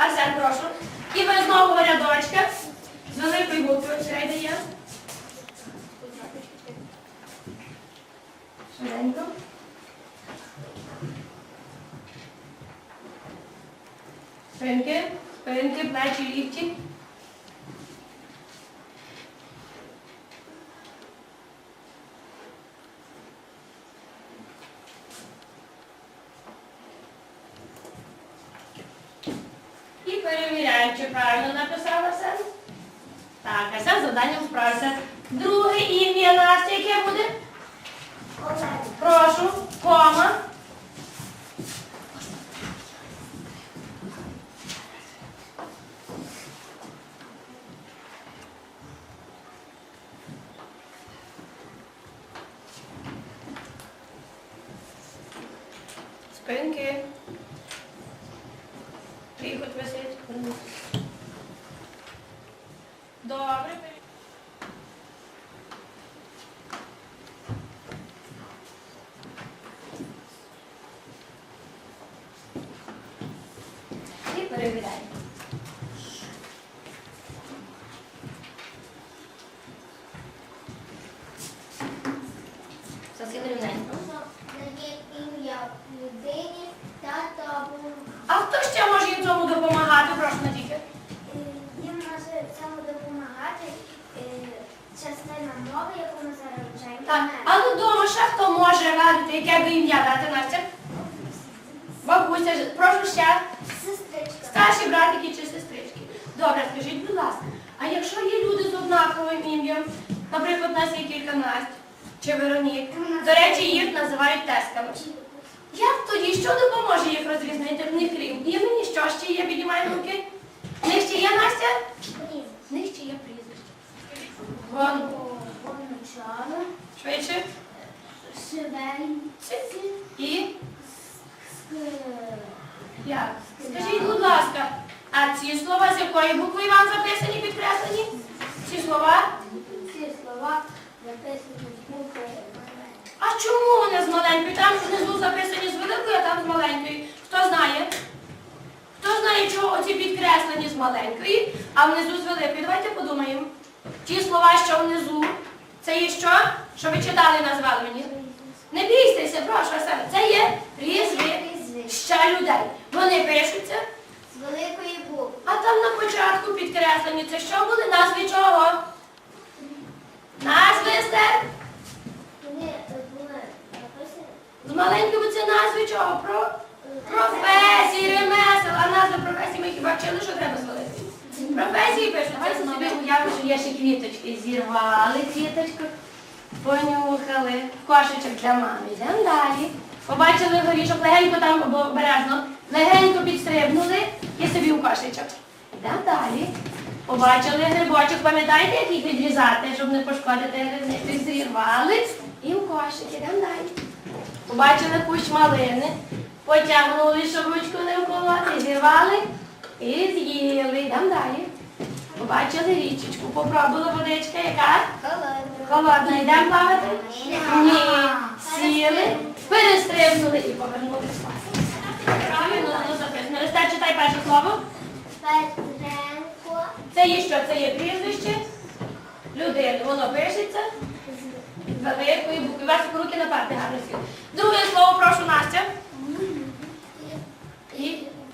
Арсен, прошу. І ви знову рядочка. З великої букви очерейда є. Швиденько. Спинки, спинки, плечі, лікті. І перевіряємо, чи правильно написала Арсен. Так, а з завданням справився. Друге ім'я Настя, яке буде? Прошу, Добре. Може радити, яке би ім'я дати Настя? Бабуся, прошу ще. Сестричка. Старші братики чи сестрички. Добре, скажіть, будь ласка, а якщо є люди з однаковим ім'ям, наприклад, у нас є кілька Настя чи Веронік, до речі, їх називають тесками. Як тоді, що допоможе їх розрізнити в них крім імені? Що ще є? Піднімаємо руки. Скажіть, будь ласка, а ці слова з якої букви вам записані, підкреслені? Ці слова? Ці слова записані з букви. А чому вони з маленької? Там внизу записані з великої, а там з маленької. Хто знає? Хто знає, чого оці підкреслені з маленької, а внизу з великої? Давайте подумаємо. Ті слова, що внизу, це є що? Що ви читали, назвали мені? Не бійтеся, прошу, Асана. Це є різні ще людей. Вони пишуться, З великої букви. а там на початку підкреслені. Це що були? Назви чого? Назви стер? Вони е. З маленькими це назви чого? Про професії, ремесел, а назви професії ми хіба вчили, що треба з великої? Професії пишуть. Давайте собі уявимо, що є ще квіточки. Зірвали квіточку, понюхали. Кошечок для мами. Йдемо далі. Побачили горішок, легенько там обережно, легенько підстрибнули і собі у кошечок. Йдемо далі. Побачили грибочок, пам'ятаєте, як їх відрізати, щоб не пошкодити грибник? Зірвали і у кошик. Йдемо далі. Побачили кущ малини, потягнули, щоб ручку не вколоти, зірвали і з'їли. Йдемо далі. Побачили річечку, попробували водичка, яка? Холодна. Йдемо плавати? Ні. Сіли, перестрибнули і повернули спати. Правильно, ну записано. Листа, читай перше слово. Петренко. Це є що? Це є прізвище людини. Воно пишеться великої букви. Ваші руки на парти гарно сіли. Друге слово, прошу Настя. І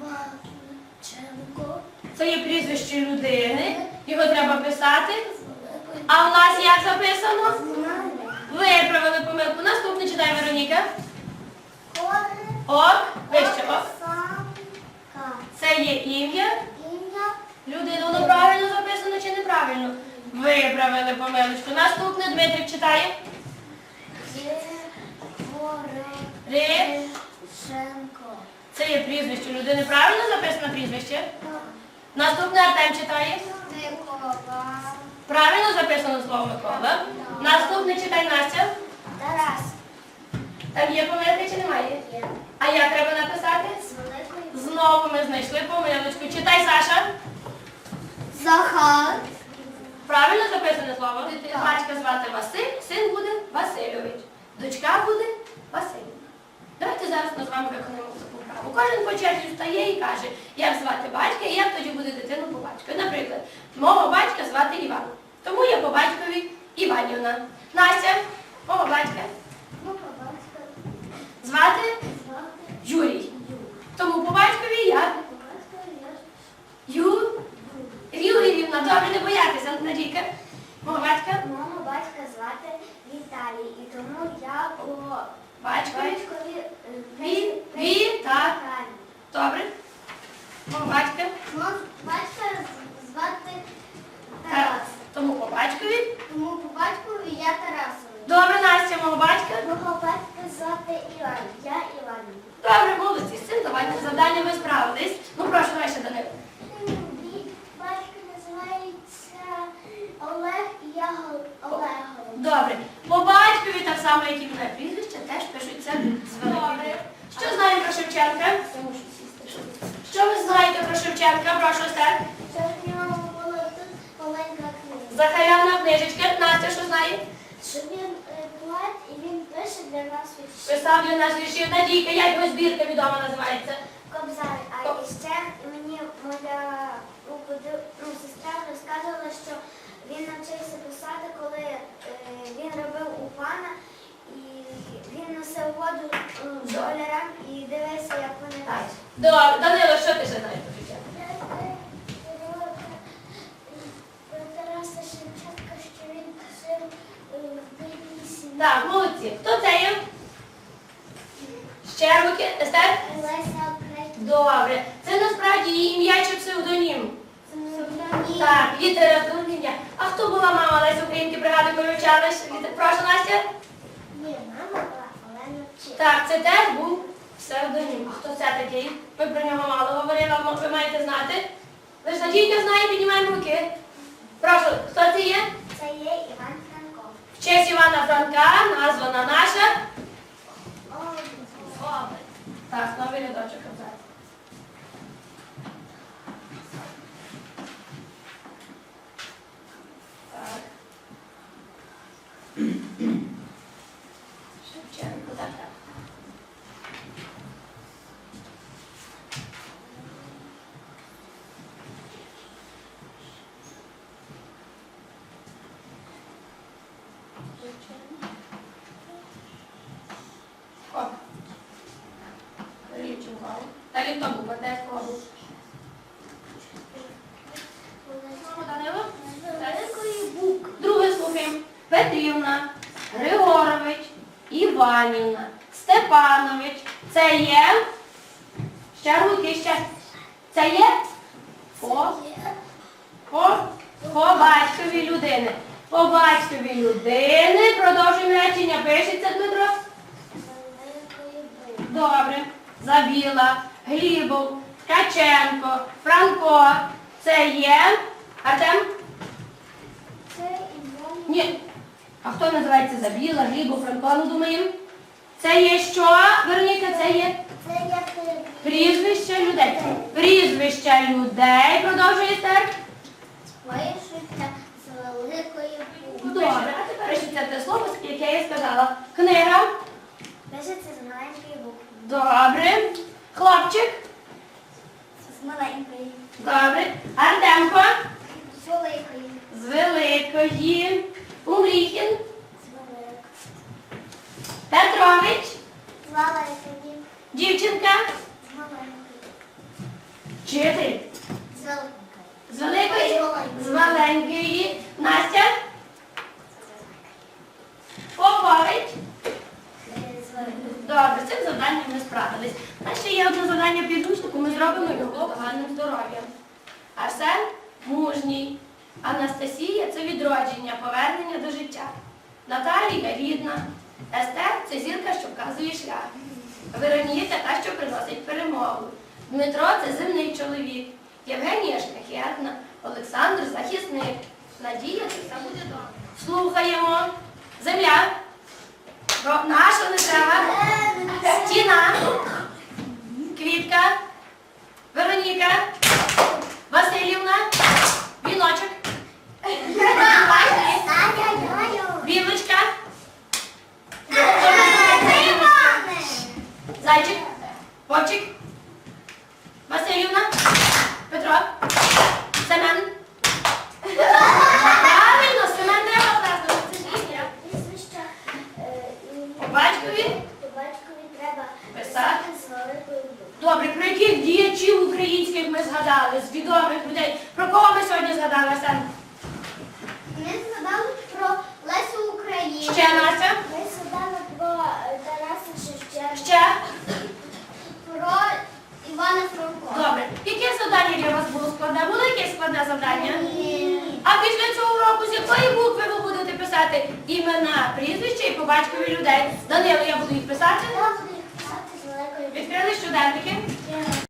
Іваченко. це є прізвище людини. Його треба писати. А в нас як записано? Виправили помилку. Наступне читай Вероніка. Ок, вище ок. Це є ім'я. Людини. Воно правильно записано чи неправильно? Виправили помилочку. Наступне Дмитрик читає. Ри. Це є прізвище людини. Правильно записано прізвище? Наступне Артем читає. Правильно записано слово Микола. Наступне читай Настя. Тарас. Там є помилки чи немає? А як треба написати? Знову ми знайшли помилочку. Читай, Саша. Захар. Правильно записане слово? Так. Батька звати Василь, син буде Васильович. Дочка буде Василь. Давайте зараз ми з вами виконуємо таку вправу. Кожен по черзі встає і каже, як звати батька і як тоді буде дитину по батьку. Наприклад, мого батька звати Іван. Тому я по батькові Іванівна. Настя Віталій, і тому я по Батькові. батькові е, Ві- пишу- Ві- пишу та- Віталій. Добре. Мого батька. Мого батька звати Тарас. Тому по батькові. Тому по батькові я Тарасович. Добре, Настя, мого батька. Мого батька звати Іван. Я Іван. Добре, молодці, цим давайте завдання ви справились. Ну, прошу, давай ще Данило. Мій батько називається Олег і я Олегович. Добре. По батькові, так само, як і моє прізвище, теж пишуться з великої. Що знаємо про Шевченка? Що ви знаєте про Шевченка? Прошу, Стер. Це в нього була тут маленька книга. Захаряна книжечка. Настя, що знає? Що він е, поет і він пише для нас вірші. Писав для нас віршів Надійка, як його збірка відома називається. Кобзар. А іще мені моя ну, ну, сестра розказувала, що він навчився писати, коли е, він робив у пана, і він носив воду е, школярам і дивився, як вони Так. пишуть. Добре, Данило, що ти про Про Тараса Шевченка, що він жив в бідній сім'ї. Так, молодці. Хто це є? Ще руки. Естер? Леся Українка. Добре. Це насправді її ім'я чи псевдонім? Так, літературне ім'я. А хто була мама Лесі Українки бригади, коли вчалась? Прошу, Настя. Ні, мама була Олена Вчитель. Так, це теж був псевдонім. А хто це такий? Ми про нього мало говорили, а ви маєте знати. Ви ж Надійка знає, піднімаємо руки. Прошу, хто це є? Це є Іван Франко. В честь Івана Франка названа наша. Так, новий рядочок абзац. Так. Шевченко, так, так. Оп. Був? Кого був? Данило? Великої букви. Друге слухаємо. Петрівна, Григорович, Іванівна, Степанович. Це є. Ще руки, ще. Це є? По, по, по батькові людини. По батькові людини. Продовжуємо речення. Пишеться, Дмитро. Добре. Забіла, Глібов, Ткаченко, Франко. Це є. Артем? Це Іван. Ні. А хто називається Забіла, Глібов, Франко? Ну думаємо. Це є що? Вероніка, це є Це е, прізвище людей. Прізвище людей. Продовжує Стер. пишуться з великої букви. Добре. А тепер пишеться те слово, яке я сказала. Книга. Пишеться з маленької букви. Добре. Хлопчик. З маленької. Добре. Артемко. З великої. З великої. Умріхін. З великої. Петрович. З великої. Дівчинка. З маленької. Вчитель. З великої. З великої. З маленької. Настя. Попович. Е, З великої. Добре, з цим завданням ми справились. У нас ще є одне завдання підручнику, ми зробимо його гарним здоров'ям. Арсен мужній. Анастасія це відродження, повернення до життя. Наталія рідна. Естер це зірка, що вказує шлях. Вероніка та, що приносить перемогу. Дмитро це земний чоловік. Євгенія шляхетна. Олександр захисник. Надія це все буде добре. Слухаємо. Земля. Не треба. Стіна. Квітка. імена, прізвища і по батькові людей. Данило, я буду їх писати. Я буду їх писати з великою. Відкрили щоденники.